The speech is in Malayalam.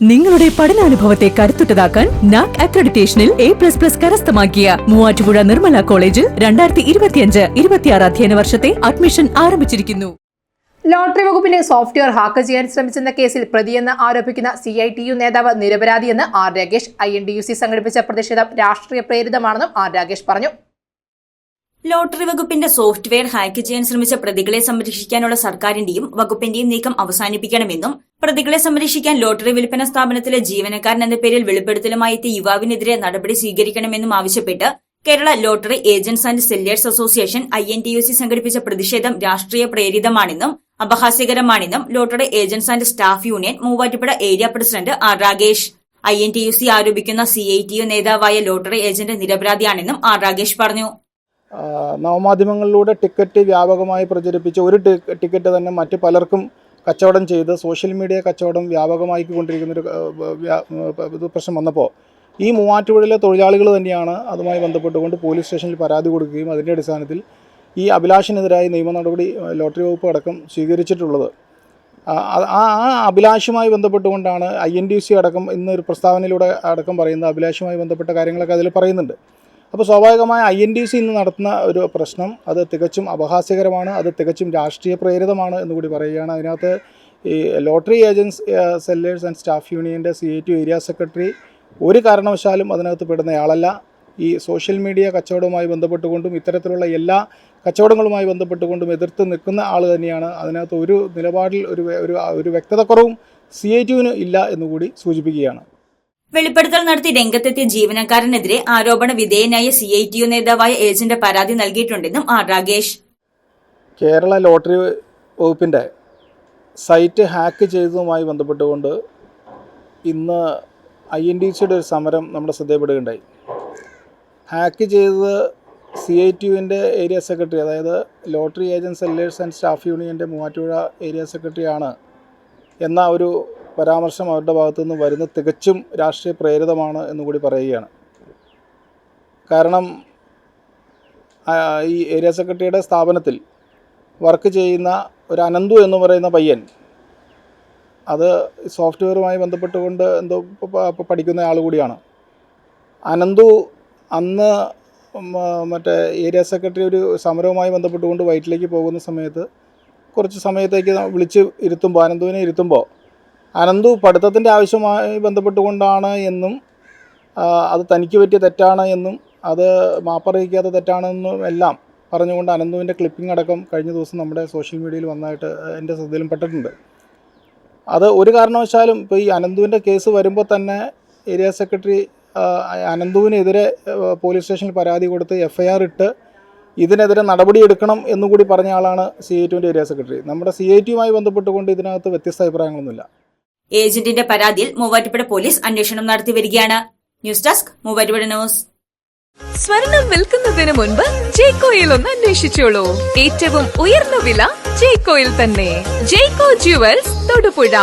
നിങ്ങളുടെ പഠനാനുഭവത്തെ കരുത്തുറ്റതാക്കാൻ നാക് അക്രഡിറ്റേഷനിൽ എ പ്ലസ് പ്ലസ് കരസ്ഥമാക്കിയ മൂവാറ്റുപുഴ നിർമ്മല കോളേജിൽ രണ്ടായിരത്തി ഇരുപത്തിയഞ്ച് ഇരുപത്തിയാറ് അധ്യയന വർഷത്തെ അഡ്മിഷൻ ആരംഭിച്ചിരിക്കുന്നു. ലോട്ടറി വകുപ്പിന്റെ സോഫ്റ്റ്വെയർ ഹാക്ക് ചെയ്യാൻ ശ്രമിച്ചെന്ന കേസിൽ പ്രതിയെന്ന് ആരോപിക്കുന്ന സി ഐ ടി യു നേതാവ് നിരപരാധിയെന്ന് R Rakesh. I N D U C സംഘടിപ്പിച്ച പ്രതിഷേധം രാഷ്ട്രീയ പ്രേരിതമാണെന്നും ആർ രാകേഷ് പറഞ്ഞു. ലോട്ടറി വകുപ്പിന്റെ സോഫ്റ്റ്വെയർ ഹാക്ക് ചെയ്യാൻ ശ്രമിച്ച പ്രതികളെ സംരക്ഷിക്കാനുള്ള സർക്കാരിന്റെയും വകുപ്പിന്റെയും നീക്കം അവസാനിപ്പിക്കണമെന്നും പ്രതികളെ സംരക്ഷിക്കാൻ ലോട്ടറി വിൽപ്പന സ്ഥാപനത്തിലെ ജീവനക്കാരൻ എന്ന പേരിൽ വെളിപ്പെടുത്തലുമായി എത്തിയ യുവാവിനെതിരെ നടപടി സ്വീകരിക്കണമെന്നും ആവശ്യപ്പെട്ട് Kerala lottery agents and sellers association I N T U C സംഘടിപ്പിച്ച പ്രതിഷേധം രാഷ്ട്രീയ പ്രേരിതമാണെന്നും അപഹാസ്യകരമാണെന്നും lottery agents and staff union Muvattupuzha area president R Ragesh I N T U C ആരോപിക്കുന്ന C I T U നേതാവായ ലോട്ടറി ഏജന്റ് നിരപരാധിയാണെന്നും ആർ രാഗേഷ് പറഞ്ഞു. നവമാധ്യമങ്ങളിലൂടെ ടിക്കറ്റ് വ്യാപകമായി പ്രചരിപ്പിച്ച് ഒരു ടിക്കറ്റ് തന്നെ മറ്റ് പലർക്കും കച്ചവടം ചെയ്ത് സോഷ്യൽ മീഡിയ കച്ചവടം വ്യാപകമായിക്കൊണ്ടിരിക്കുന്നൊരു ഇത് പ്രശ്നം വന്നപ്പോൾ ഈ മൂവാറ്റുപുഴയിലെ തൊഴിലാളികൾ തന്നെയാണ് അതുമായി ബന്ധപ്പെട്ടുകൊണ്ട് പോലീസ് സ്റ്റേഷനിൽ പരാതി കൊടുക്കുകയും അതിന്റെ അടിസ്ഥാനത്തിൽ ഈ അഭിലാഷിനെതിരായി നിയമ നടപടി ലോട്ടറി വകുപ്പ് അടക്കം സ്വീകരിച്ചിട്ടുള്ളത്. ആ ആ അഭിലാഷുമായി ബന്ധപ്പെട്ടുകൊണ്ടാണ് ഐ എൻ ഡി സി അടക്കം ഇന്നൊരു പ്രസ്താവനയിലൂടെ അടക്കം പറയുന്ന അഭിലാഷുമായി ബന്ധപ്പെട്ട കാര്യങ്ങളൊക്കെ അതിൽ പറയുന്നുണ്ട്. അപ്പോൾ സ്വാഭാവികമായ ഐ എൻ ഡി സി ഇന്ന് നടത്തുന്ന ഒരു പ്രശ്നം അത് തികച്ചും അപഹാസ്യകരമാണ് അത് തികച്ചും രാഷ്ട്രീയ പ്രേരിതമാണ് എന്ന് കൂടി പറയുകയാണ്. അതിനകത്ത് ഈ lottery agents sellers and staff യൂണിയന്റെ C A two area secretary ഒരു കാരണവശാലും അതിനകത്ത് പെടുന്നയാളല്ല. ഈ സോഷ്യൽ മീഡിയ കച്ചവടവുമായി ബന്ധപ്പെട്ടുകൊണ്ടും ഇത്തരത്തിലുള്ള എല്ലാ കച്ചവടങ്ങളുമായി ബന്ധപ്പെട്ടുകൊണ്ടും എതിർത്ത് നിൽക്കുന്ന ആൾ തന്നെയാണ്. അതിനകത്ത് ഒരു നിലപാടിൽ ഒരു ഒരു വ്യക്തതക്കുറവും സി ഐ ടുവിന് ഇല്ല എന്നുകൂടി സൂചിപ്പിക്കുകയാണ്. വെളിപ്പെടുത്തൽ നടത്തി രംഗത്തെത്തിയ ജീവനക്കാരനെതിരെ ആരോപണ വിധേയനായ സി ഐ ടി യു നേതാവായ ഏജന്റ് പരാതി നൽകിയിട്ടുണ്ടെന്നും ആർ രാഗേഷ് കേരള ലോട്ടറി വകുപ്പിന്റെ സൈറ്റ് ഹാക്ക് ചെയ്തതുമായി ബന്ധപ്പെട്ടുകൊണ്ട് ഇന്ന് ഐ എൻ ഡി സിയുടെ ഒരു സമരം നമ്മുടെ ശ്രദ്ധയിൽപ്പെടുകയുണ്ടായി. ഹാക്ക് ചെയ്തത് സി ഐ ടി യുവിന്റെ ഏരിയ സെക്രട്ടറി അതായത് lottery agent sellers and staff യൂണിയന്റെ മൂവാറ്റുപുഴ ഏരിയ സെക്രട്ടറിയാണ് എന്ന ഒരു പരാമർശം അവരുടെ ഭാഗത്തു നിന്ന് വരുന്നത് തികച്ചും രാഷ്ട്രീയ പ്രേരിതമാണ് എന്നുകൂടി പറയുകയാണ്. കാരണം ഈ ഏരിയ സെക്രട്ടറിയുടെ സ്ഥാപനത്തിൽ വർക്ക് ചെയ്യുന്ന ഒരു അനന്തു എന്ന് പറയുന്ന പയ്യൻ അത് സോഫ്റ്റ്വെയറുമായി ബന്ധപ്പെട്ടുകൊണ്ട് എന്തോ പഠിക്കുന്ന ആൾ കൂടിയാണ്. അനന്തു അന്ന് മറ്റേ ഏരിയ സെക്രട്ടറി ഒരു സമരവുമായി ബന്ധപ്പെട്ടുകൊണ്ട് വയറ്റിലേക്ക് പോകുന്ന സമയത്ത് കുറച്ച് സമയത്തേക്ക് വിളിച്ച് ഇരുത്തുമ്പോൾ അനന്തുവിനെ ഇരുത്തുമ്പോൾ അനന്തു പഠിത്തത്തിന്റെ ആവശ്യമായി ബന്ധപ്പെട്ടുകൊണ്ടാണ് എന്നും അത് തനിക്ക് പറ്റിയ തെറ്റാണ് എന്നും അത് മാപ്പറിയിക്കാത്ത തെറ്റാണെന്നും എല്ലാം പറഞ്ഞുകൊണ്ട് അനന്തുവിന്റെ ക്ലിപ്പിംഗ് അടക്കം കഴിഞ്ഞ ദിവസം നമ്മുടെ സോഷ്യൽ മീഡിയയിൽ വന്നായിട്ട് എന്റെ ശ്രദ്ധയിലും പെട്ടിട്ടുണ്ട്. അത് ഒരു കാരണവശാലും ഇപ്പോൾ ഈ അനന്തുവിന്റെ കേസ് വരുമ്പോൾ തന്നെ ഏരിയ സെക്രട്ടറി അനന്തുവിനെതിരെ പോലീസ് സ്റ്റേഷനിൽ പരാതി കൊടുത്ത് എഫ്ഐആർ ഇട്ട് ഇതിനെതിരെ നടപടിയെടുക്കണം എന്നുകൂടി പറഞ്ഞ ആളാണ് സി ഐ ടുവിന്റെ ഏരിയ സെക്രട്ടറി നമ്മുടെ സി ഐ ടിയുമായി ബന്ധപ്പെട്ടുകൊണ്ട് ഇതിനകത്ത് വ്യത്യസ്ത അഭിപ്രായങ്ങളൊന്നുമില്ല. ഏജന്റിന്റെ പരാതിയിൽ മൂവാറ്റുപുഴ പോലീസ് അന്വേഷണം നടത്തിവരികയാണ് ന്യൂസ് ഡെസ്ക് മൂവാറ്റുപുഴ ന്യൂസ്. സ്വർണം വിൽക്കുന്നതിന് മുൻപ് ജേക്കോയിൽ ഒന്ന് അന്വേഷിച്ചോളൂ. ഏറ്റവും ഉയർന്ന വില ജേക്കോയിൽ തന്നെ. ജേക്കോ ജുവൽസ് തൊടുപുഴ.